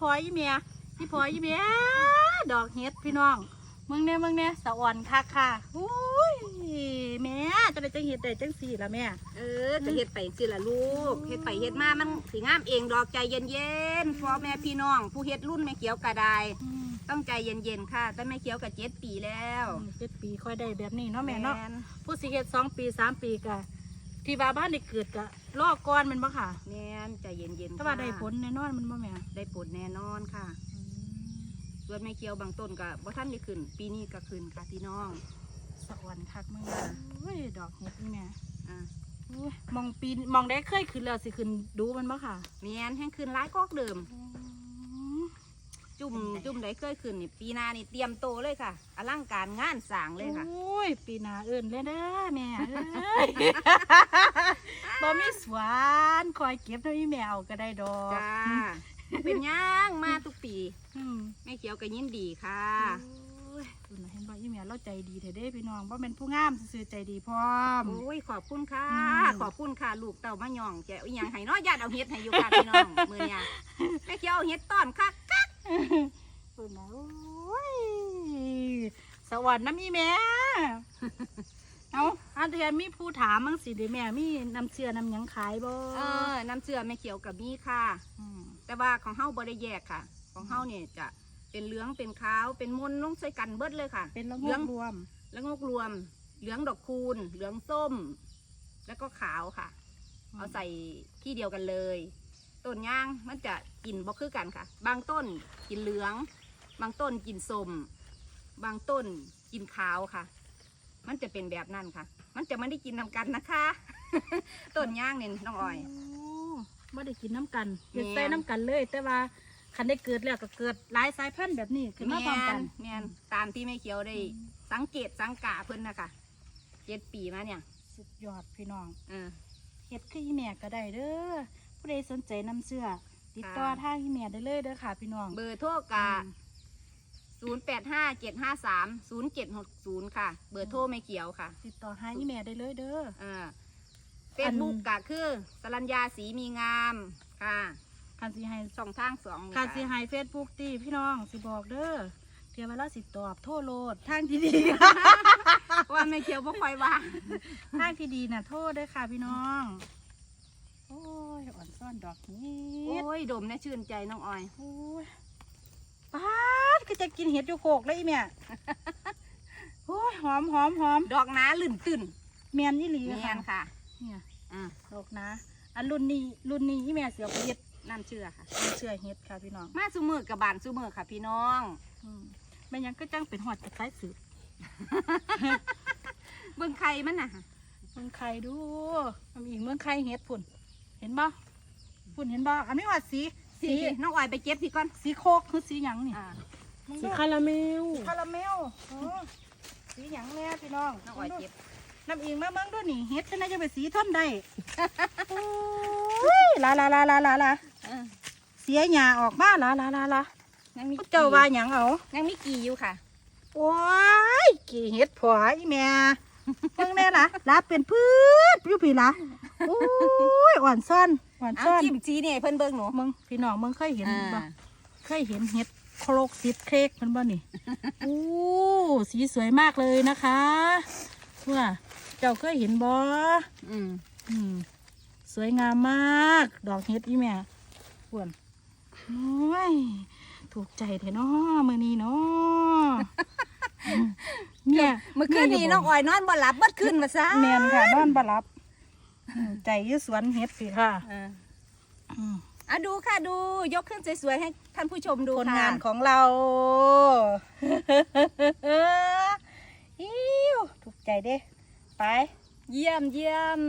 พอยี่เมียพี่พอยี่เมียดอกเฮ็ดพี่น้องมึงเนี่ยมึงเนี่ยสะอ่อนคักค่ะอุ้ยแม่จะได้จังเฮ็ดได้จังสี่ละแม่เออก็เฮ็ดไปสิล่ะลูกเฮ็ดไปเฮ็ดมามันสิงามเองดอกใจเย็นๆพ่อแม่พี่น้อง ผู้เฮ็ดรุ่นแม่เขียวกระไดายอืมต้องใจเย็นๆค่ะแต่แม่เขียวกับเจ็ดปีแล้วเจ็ดปีค่อยได้แบบนี้เนาะแม่เนาะนผู้สิเฮ็ดสองปีสามปีกะ ที่ว่าบ้านได้เกิดกะลอกก้อนแมันบ่ค่ะแม่นใจเย็นๆถ้าว่าค่ะได้ผลแน่นอนแมันบ่แม่ได้ผลแน่นอนค่ะ ส่วนแม่เขียวบางต้นก็บ่ทันได้ขึ้น ปีนี้ก็ขึ้นค่ะพี่น้องสะอ่อนคักมึงโอ้ยดอกเฮ็ดนี่แม่อ่าโอ้ยมองปีมองได้เคยขึ้นแล้วสิขึ้นดูมันบ่ค่ะ แม่นแห้งขึ้นหลายกอกเดิม จุ่มจุ่มได้เคยขึ้นนี่ปีหน้านี่เตรียมโตเลยค่ะอลังการงานสร้างเลยค่ะ โอ้ย ปีหน้าเอิ้นเลยเด้อแม่เอ้ยบ่มีสวนคอยเก็บเท่านี้แม่เอาก็ได้ดอกจ้าเป็นหย่างมาทุกปีอืมแม่เขียวก็ยินดีค่ะโอ้ยคุณน่ะเห็นบ่อีแม่เราใจดีแท้เด้พี่น้องบ่แม่นผู้งามซื่อๆใจดีพร้อม โอ้ยขอบคุณค่ะ อืม ขอบคุณค่ะ ลูกเต่ามาย่องแจวอหยังให้เน้อยญาติเอาเฮ็ดให้อยู่ค่ะพี่น้องมือเนี่ยแม่เขียวเอาเฮ็ดต้อนคักคัก คุณนะโอ้ย สวรรค์น้ำอีแม่เอาอันเดียมีผู้ถามมั้งสิเดแม่มีน้ำเชื่อน้ำหยังขายบ่เออน้ำเชื่อแม่เขียวกับมีค่ะ มแต่ว่าของเฮาบ่ได้แยกค่ะ ของเฮาเนี่ยจะเป็นเหลืองเป็นขาวเป็นมนต์ลงใส่กันเบิดเลยค่ะ เป็นละเหลืงองกรวม แล้วงกรวม เหลืองดอกคูณ เหลืองส้ม แล้วก็ขาวค่ะเอาใส่ที่เดียวกันเลย ต้นย่างมันจะกินบ่คือกันค่ะ บางต้นกินเหลือง บางต้นกินส้ม บางต้น กินขาวค่ะ มันจะเป็นแบบนั้นค่ะ มันจะไม่ได้กินนำกันนะคะ ต้นย่างเนี่ยน้องอ้อยโไม่ได้กินน้ำกันแม่นเกิดใส่น้ำกันเลย แต่ว่าคันได้เกิดแล้วก็เกิดหลายสายพันธุ์แบบนี้ขึ้นมาพร้อมกัน แม่นตามที่แม่เขียวได้ สังเกตสังกาเพิ่นนะคะเจ็ดปีมาเนี่ยสุดยอดพี่น้องเออ เฮ็ดคืออีแม่ก็ได้เด้อผู้ใดสนใจน้ำเสื้อติดต่อค่ะ ทางอีแม่ได้เลยเด้อค่ะพี่น้อง เบอร์โทรกะศูนย์แปดห้าเจ็ดห้าสาม ศูนย์เจ็ดหกศูนย์ค่ะ เบอร์โทรแม่เขียวค่ะติดต่อหาอีแม่ได้เลยเด้ออ่าเฟซบุ๊กกะคือสรัญญาสีมีงามค่ะคันสิให้ช่องทางสองนี่คันค่ะสิให้เฟซบุ๊กตีพี่น้องสิบอกเด้อเทียเวลาสิตอบโทรโลดทางที่ดี ว่าแม่เขียวบ่ค่อยว่างทางที่ดีน่ะโทษเด้อค่ะพี่น้อง โอ้ยอ่อนซ่อนดอกนี้โอ้ยดมน่าชื่นใจน้องออยโอ้ยป้าด ก็จะกินเห็ดอยู่โขกเลยอีแม่โอ้ยหอมหอมหอมดอกหนาลื่นตื่นเมียนยี่หลีเนียค่ะนค่ะเนี่ยอ่าดอกนะอันรุ่นนี้รุ่นนี้อีแม่เสียไปเห็ดน้ำเชื่อค่ะไม่เชื่อเห็ดค่ะพี่น้องมาสุมือกับบานสุมือค่ะพี่น้อง อืมแม่ยังก็จังเป็นหอดกระสายสืบเบิ่งไข่มันน่ะเมืองไข่ดูทำอีกเมืองไข่เห็ดฝุ่น เห็นบ่ฝุ่นเห็นบ่อันนี้ว่าสีสีน้องออยไปเก็บพี่ก่อนสีโคกคือสีหยังนี่ อ่า มึงสีดูคาราเมลคาราเมลอ๋อสีหยังแน่พี่น้องน้องออยเก็บ น้ำอิงมาเบิ่งดูนี่เฮ็ดจะน่าจะเป็นสีทนได้ โอ้ยลาลาลาลาลาลาเออเสียหญ้าออกมาลาลาลาลายังมีเจ้าว่าหยังเอายังมีกี่อยู่ค่ะ โอ้ยกี่เฮ็ดผัวอีแม่เบิ่งแน่ล่ะลาเป็นพืชอยู่พี่ล่ะโอ้ยอ่อนซ่อนอ่อนเอาซ่อนจิ้มจีนี่ให้เพิ่นเบิ่งหนูมึงพี่น้องมึงเคยเห็นบ่อ่าเคยเห็นเห็ด โครกติดเค้กมันบ่นี่โอ้สีสวยมากเลยนะคะว่าเจ้าเคยเห็นบ่อืมอืมสวยงามมาก ดอกเห็ดอีแม่ปวนโอ้ยถูกใจแท้เนาะมื้อนี้เนาะเนี่ยเมื่อคืนนี้น้องออยนอนบ่หลับเบิดคืนมาซะแม่นค่ะนอนบ่หลับอืมใจอยู่สวนเห็ดสิค่ะเอออืม อะดูค่ะดูยกขึ้นสวยๆให้ท่านผู้ชมดูผลค่ะงานของเรา อิ้วถูกใจเด้ ไป เยี่ยมเยี่ยม